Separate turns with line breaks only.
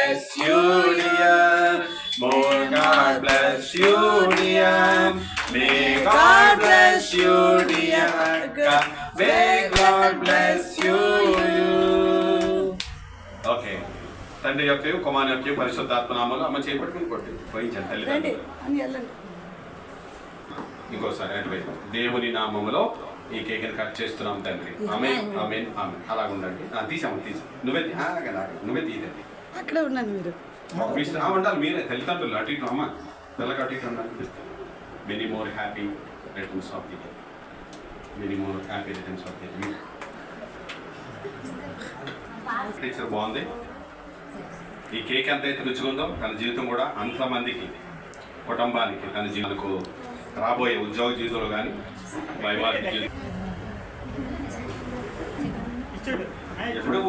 bless you, dear. More God bless you, dear. May God bless you, dear. God, May God bless you. Okay తండ్రి యొక్క కుమారు యొక్క పరిశుద్ధాత్మ నామాలు అమ్మ చేపట్టుకుని కొట్టి వహించండి తల్లి ఇంకోసారి అటువైపు దేవుని నామములో ఈ కేక్ కట్ చేస్తున్నాం తండ్రి. ఆమె ఆమె ఆమె అలాగ ఉండండి ఆ, తీసాము తీసాము. నువ్వే. నువ్వే తీయండి
అక్కడే ఉన్నాను మీరు.
ఉండాలి మీరే. తల్లిదండ్రులు అటు ఇటు అమ్మ. పిల్లకి అటు ఇటు ఉండాలి. Many more happy returns of the many more happy returns of the teacher బాగుంది. ఈ కేక్ ఎంత అయితే రుచిగా తన జీవితం కూడా అంతమందికి కుటుంబానికి తన జీవితంకు రాబోయే ఉద్యోగ జీవితంలో కానీ వైవాహిక జీవితం ఎప్పుడూ